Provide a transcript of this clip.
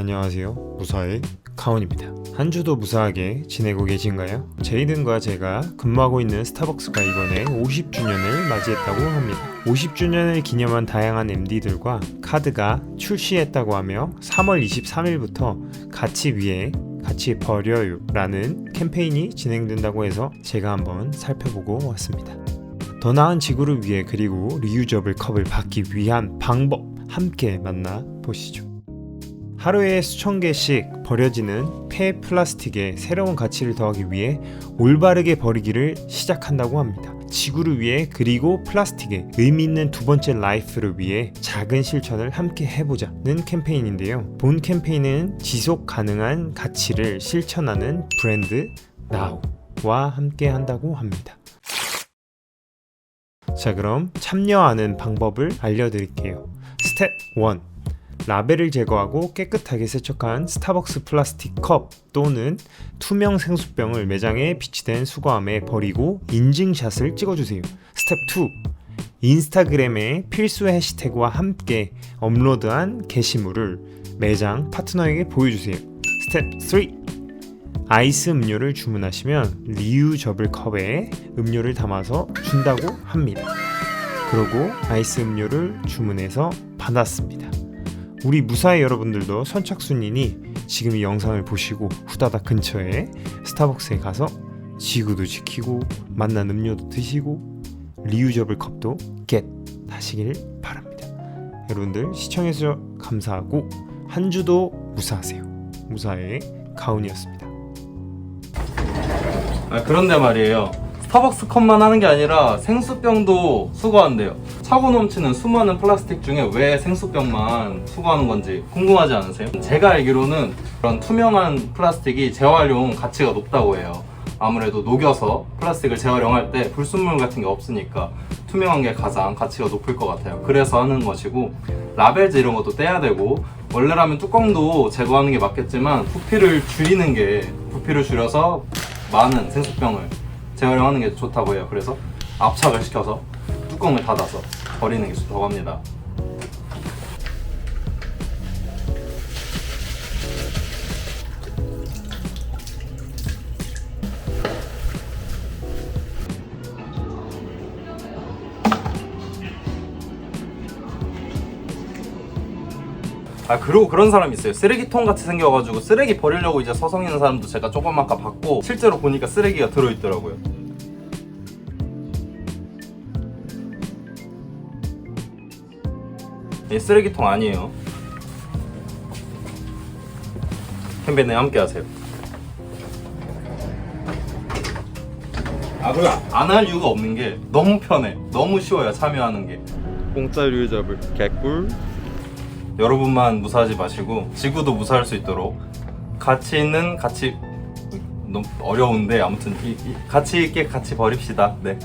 안녕하세요. 무사의 카온입니다. 한 주도 무사하게 지내고 계신가요? 제이든과 제가 근무하고 있는 스타벅스가 이번에 50주년을 맞이했다고 합니다. 50주년을 기념한 다양한 MD들과 카드가 출시했다고 하며 3월 23일부터 가치 위에 같이 버려요 라는 캠페인이 진행된다고 해서 제가 한번 살펴보고 왔습니다. 더 나은 지구를 위해 그리고 리유저블 컵을 받기 위한 방법 함께 만나 보시죠. 하루에 수천 개씩 버려지는 폐 플라스틱에 새로운 가치를 더하기 위해 올바르게 버리기를 시작한다고 합니다. 지구를 위해 그리고 플라스틱에 의미 있는 두 번째 라이프를 위해 작은 실천을 함께 해보자는 캠페인인데요. 본 캠페인은 지속 가능한 가치를 실천하는 브랜드 나우와 함께 한다고 합니다. 자 그럼 참여하는 방법을 알려드릴게요. 스텝 1 라벨을 제거하고 깨끗하게 세척한 스타벅스 플라스틱 컵 또는 투명 생수병을 매장에 비치된 수거함에 버리고 인증샷을 찍어주세요. 스텝 2 인스타그램에 필수 해시태그와 함께 업로드한 게시물을 매장 파트너에게 보여주세요. 스텝 3 아이스 음료를 주문하시면 리유저블 컵에 음료를 담아서 준다고 합니다. 그러고 아이스 음료를 주문해서 받았습니다. 우리 무사히 여러분들도 선착순이니 지금 이 영상을 보시고 후다닥 근처에 스타벅스에 가서 지구도 지키고 맛난 음료도 드시고 리유저블 컵도 겟 하시길 바랍니다. 여러분들 시청해주셔서 감사하고 한 주도 무사하세요. 무사의 가온이었습니다. 아, 그런데 말이에요. 스타벅스 컵만 하는 게 아니라 생수병도 수거한대요. 차고 넘치는 수많은 플라스틱 중에 왜 생수병만 수거하는 건지 궁금하지 않으세요? 제가 알기로는 그런 투명한 플라스틱이 재활용 가치가 높다고 해요. 아무래도 녹여서 플라스틱을 재활용할 때 불순물 같은 게 없으니까 투명한 게 가장 가치가 높을 것 같아요. 그래서 하는 것이고 라벨즈 이런 것도 떼야 되고 원래라면 뚜껑도 제거하는 게 맞겠지만 부피를 줄이는 게 부피를 줄여서 많은 생수병을 재활용하는 게 좋다고 해요. 그래서 압착을 시켜서 뚜껑을 닫아서 버리는 게 좋다고 합니다. 아 그리고 그런 사람 있어요. 쓰레기통 같이 생겨가지고 쓰레기 버리려고 이제 서성이는 사람도 제가 조금 아까 봤고 실제로 보니까 쓰레기가 들어있더라고요. 이 쓰레기통 아니에요. 캠페인에 함께 하세요. 아 그리고 안할 이유가 없는 게 너무 편해. 너무 쉬워요 참여하는 게. 공짜 유잡을. 개꿀 여러분만 무사하지 마시고 지구도 무사할 수 있도록 가치 있는 가치 너무 어려운데 아무튼 이, 이, 가치 있게 같이 버립시다. 네.